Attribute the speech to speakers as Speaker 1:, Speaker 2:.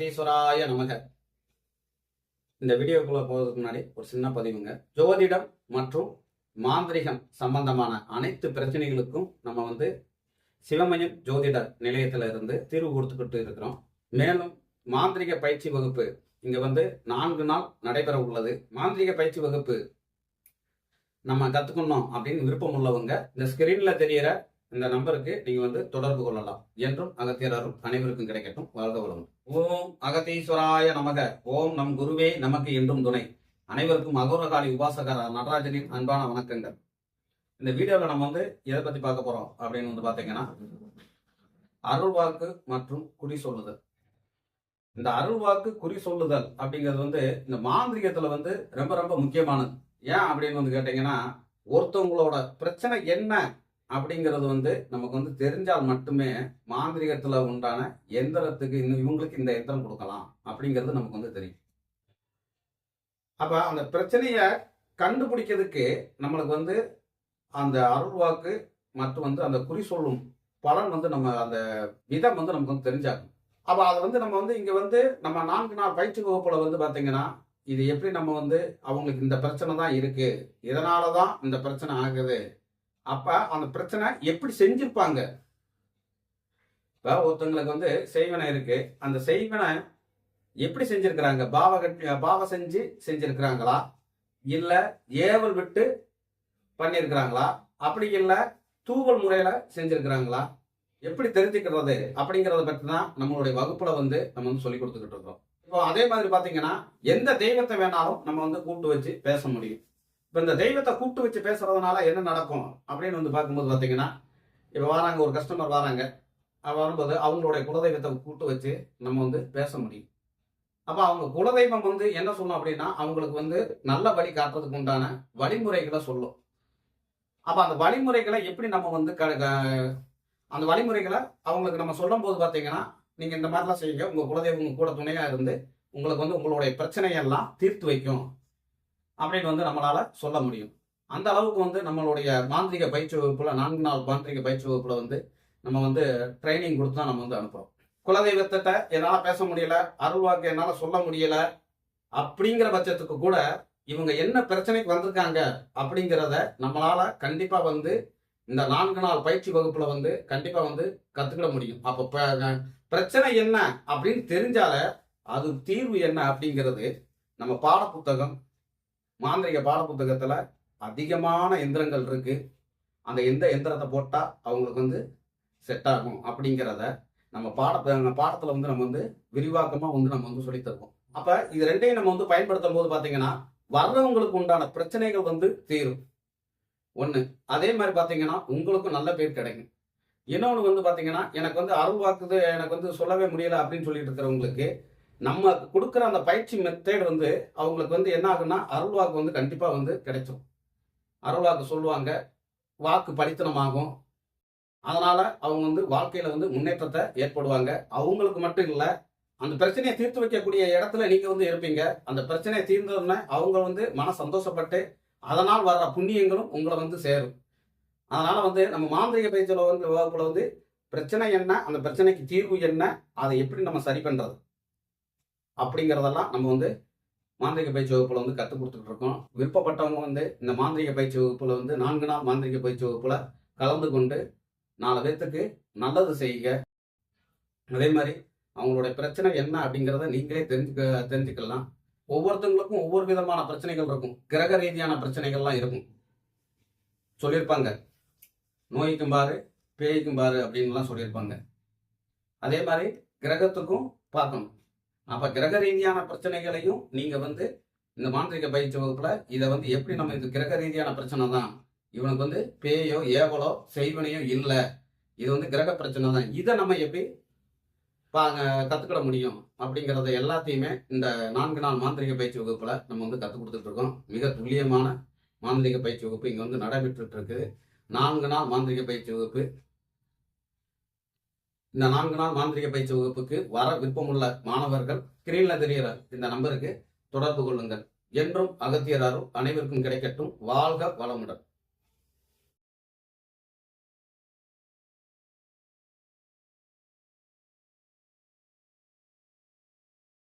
Speaker 1: அகத்தீஸ்வராய நமக. இந்த வீடியோக்குள்ள போகிறதுக்கு முன்னாடி ஒரு சின்ன பதிவுங்க. ஜோதிடம் மற்றும் மாந்திரிகம் சம்பந்தமான அனைத்து பிரச்சனைகளுக்கும் நம்ம வந்து சிவமயம் ஜோதிட நிலையத்தில் இருந்து தீர்வு கொடுத்துக்கிட்டு இருக்கிறோம். மேலும் மாந்திரிக பயிற்சி வகுப்பு இங்க வந்து நான்கு நாள் நடைபெற உள்ளது. மாந்திரிக பயிற்சி வகுப்பு நம்ம கத்துக்கணும் அப்படின்னு விருப்பம் உள்ளவங்க இந்த ஸ்கிரீன்ல தெரியற இந்த நம்பருக்கு நீங்க வந்து தொடர்பு கொள்ளலாம். என்றும் அகத்தியர் அருள் அனைவருக்கும் கிடைக்கட்டும். வாழ்க வளம் ஓம் அகத்தீஸ்வராய நமக. ஓம் நம் குருவே நமக்கு என்றும் துணை. அனைவருக்கும் அகோரகாளி உபாசகர் நடராஜனின் அன்பான வணக்கங்கள். இந்த வீடியோவில் நம்ம வந்து எதை பத்தி பார்க்க போறோம் அப்படின்னு வந்து பாத்தீங்கன்னா அருள்வாக்கு மற்றும் குறி சொல்லுதல். இந்த அருள்வாக்கு குறி சொல்லுதல் அப்படிங்கிறது வந்து இந்த மாந்திரிகத்துல வந்து ரொம்ப ரொம்ப முக்கியமானது. ஏன் அப்படின்னு வந்து கேட்டீங்கன்னா ஒருத்தவங்களோட பிரச்சனை என்ன அப்படிங்கிறது வந்து நமக்கு வந்து தெரிஞ்சால் மட்டுமே மாந்திரிகத்தில் உண்டான எந்திரத்துக்கு இன்னும் இவங்களுக்கு இந்த எந்திரம் கொடுக்கலாம் அப்படிங்கிறது நமக்கு வந்து தெரியும். அப்போ அந்த பிரச்சனையை கண்டுபிடிக்கிறதுக்கு நம்மளுக்கு வந்து அந்த அருள்வாக்கு மற்றும் வந்து அந்த குறி சொல்லும் பலன் வந்து நம்ம அந்த விதம் வந்து நமக்கு வந்து தெரிஞ்சாகும் அப்போ அதை வந்து நம்ம வந்து இங்கே வந்து நம்ம நான்கு நாள் பயிற்சி வகுப்பில் வந்து பார்த்தீங்கன்னா இது எப்படி நம்ம வந்து அவங்களுக்கு இந்த பிரச்சனை தான் இருக்குது இதனால தான் இந்த பிரச்சனை ஆகுது அப்ப அந்த பிரச்சனை எப்படி செஞ்சிருப்பாங்க? இப்ப ஒருத்தவங்களுக்கு வந்து செய்வனை இருக்கு. அந்த செய்வனை எப்படி செஞ்சிருக்கிறாங்க? பாவ பாவ செஞ்சு செஞ்சிருக்கிறாங்களா? இல்ல ஏவல் விட்டு பண்ணியிருக்கிறாங்களா அப்படி இல்ல தூவல் முறையில செஞ்சிருக்கிறாங்களா? எப்படி தெரிஞ்சுக்கிறது? அப்படிங்கறத பற்றி தான் நம்மளுடைய வகுப்புல வந்து நம்ம வந்து சொல்லி கொடுத்துக்கிட்டு இருக்கோம் இப்போ அதே மாதிரி பாத்தீங்கன்னா எந்த தெய்வத்தை வேணாலும் நம்ம வந்து கூப்பிட்டு வச்சு பேச முடியும். இப்போ இந்த தெய்வத்தை கூப்பிட்டு வச்சு பேசுறதுனால என்ன நடக்கும் அப்படின்னு வந்து பார்க்கும்போது பார்த்தீங்கன்னா இப்போ வராங்க ஒரு கஸ்டமர் வராங்க. வரும்போது அவங்களுடைய குலதெய்வத்தை கூப்பிட்டு வச்சு நம்ம வந்து பேச முடியும். அப்போ அவங்க குலதெய்வம் வந்து என்ன சொல்லும் அப்படின்னா அவங்களுக்கு வந்து நல்ல வழி காட்டுறதுக்கு உண்டான வழிமுறைகளை சொல்லும். அப்போ அந்த வழிமுறைகளை எப்படி நம்ம வந்து க க- அந்த வழிமுறைகளை அவங்களுக்கு நம்ம சொல்லும் போது பார்த்தீங்கன்னா நீங்கள் இந்த மாதிரிலாம் செய்யுங்க உங்கள் குலதெய்வம் உங்கள் கூட துணையாக இருந்து உங்களுக்கு வந்து உங்களுடைய பிரச்சனையெல்லாம் தீர்த்து வைக்கும். அப்படின்னு வந்து நம்மளால சொல்ல முடியும். அந்த அளவுக்கு வந்து நம்மளுடைய மாந்திரிக பயிற்சி வகுப்புல நான்கு நாள் மாந்திரிக பயிற்சி வகுப்புல வந்து நம்ம வந்து ட்ரைனிங் கொடுத்து தான் நம்ம வந்து அனுப்புறோம். குலதெய்வத்திட்ட என்னால பேச முடியல அருள்வாக்கு என்னால சொல்ல முடியல அப்படிங்கிற பட்சத்துக்கு கூட இவங்க என்ன பிரச்சனைக்கு வந்திருக்காங்க அப்படிங்கிறத நம்மளால கண்டிப்பா வந்து இந்த நான்கு நாள் பயிற்சி வகுப்புல வந்து கண்டிப்பா வந்து கத்துக்கிட முடியும். அப்ப பிரச்சனை என்ன அப்படின்னு தெரிஞ்சால அது தீர்வு என்ன அப்படிங்கிறது நம்ம பாடப்புத்தகம் மாந்திரிக பாடப்புத்தகத்துல அதிகமான எந்திரங்கள் இருக்கு. அந்த எந்த எந்திரத்தை போட்டா அவங்களுக்கு வந்து செட் ஆகும் அப்படிங்கிறத நம்ம பாடத்தை பாடத்துல வந்து நம்ம வந்து விரிவாக்கமா வந்து நம்ம வந்து சொல்லித்தருவோம் அப்போ அப்ப இது ரெண்டையும் நம்ம வந்து பயன்படுத்தும் போது பாத்தீங்கன்னா வர்றவங்களுக்கு உண்டான பிரச்சனைகள் வந்து தீரும். ஒண்ணு அதே மாதிரி பாத்தீங்கன்னா உங்களுக்கும் நல்ல பேர் கிடைக்கும். இன்னொன்று வந்து பாத்தீங்கன்னா எனக்கு வந்து அருள் வாக்குது எனக்கு வந்து சொல்லவே முடியல அப்படின்னு சொல்லிட்டு இருக்கிறவங்களுக்கு நம்ம கொடுக்குற அந்த பயிற்சி மெத்தேட் வந்து அவங்களுக்கு வந்து என்ன ஆகுன்னா அருள்வாக்கு வந்து கண்டிப்பாக வந்து கிடைச்சிடும் அருள்வாக்கு சொல்லுவாங்க. வாக்கு பலித்தனமாகும் அதனால் அவங்க வந்து வாழ்க்கையில் வந்து முன்னேற்றத்தை ஏற்படுவாங்க. அவங்களுக்கு மட்டும் இல்லை அந்த பிரச்சனையை தீர்த்து வைக்கக்கூடிய இடத்துல நீங்கள் வந்து இருப்பீங்க. அந்த பிரச்சனையை தீர்ந்தோடனே அவங்க வந்து மன சந்தோஷப்பட்டு அதனால் வர்ற புண்ணியங்களும் உங்களை வந்து சேரும். அதனால் வந்து நம்ம மாந்திரிக பயிற்சியில் வந்து வகுப்பில் வந்து பிரச்சனை என்ன அந்த பிரச்சனைக்கு தீர்வு என்ன அதை எப்படி நம்ம சரி பண்ணுறது அப்படிங்கிறதெல்லாம் நம்ம வந்து மாந்திரிக பயிற்சி வகுப்பில் வந்து கற்றுக் கொடுத்துட்டு இருக்கோம் விருப்பப்பட்டவங்க வந்து இந்த மாந்திரிக பயிற்சி வகுப்பில் வந்து நான்கு நாள் மாந்திரிக பயிற்சி வகுப்பில் கலந்து கொண்டு நாலு பேர்த்துக்கு நல்லது செய்யுங்க அதே மாதிரி அவங்களுடைய பிரச்சனை என்ன அப்படிங்கிறத நீங்களே தெரிஞ்சுக்க தெரிஞ்சுக்கலாம். ஒவ்வொருத்தவங்களுக்கும் ஒவ்வொரு விதமான பிரச்சனைகள் இருக்கும். கிரக ரீதியான பிரச்சனைகள்லாம் இருக்கும். சொல்லியிருப்பாங்க. நோய்க்கும் பாரு பேய்க்கும் பாரு அப்படின்லாம் சொல்லியிருப்பாங்க. அதே மாதிரி கிரகத்துக்கும் பார்க்கணும். அப்ப கிரக ரீதியான பிரச்சனைகளையும் நீங்க வந்து இந்த மாந்திரிக பயிற்சி வகுப்புல இதை வந்து எப்படி நம்ம இது கிரக ரீதியான பிரச்சனை தான் இவனுக்கு வந்து பேயோ ஏவலோ செய்வனையோ இல்லை. இது வந்து கிரக பிரச்சனை தான் இதை நம்ம எப்படி பா- கத்துக்கிட முடியும்? அப்படிங்கிறத எல்லாத்தையுமே இந்த நான்கு நாள் மாந்திரிக பயிற்சி வகுப்புல நம்ம வந்து கற்றுக் கொடுத்துட்டு இருக்கோம். மிக துல்லியமான மாந்திரிக பயிற்சி வகுப்பு இங்க வந்து நடைபெற்றுட்டு இருக்குது நான்கு நாள் மாந்திரிக பயிற்சி வகுப்பு இந்த நான்கு நாள் மாந்திரிக பயிற்சி வகுப்புக்கு வர விருப்பமுள்ள மாணவர்கள் ஸ்கிரீன்ல தெரிகிற இந்த நம்பருக்கு தொடர்பு கொள்ளுங்கள். என்றும் அகத்தியராரும் அனைவருக்கும் கிடைக்கட்டும். வாழ்க வளமுடன்.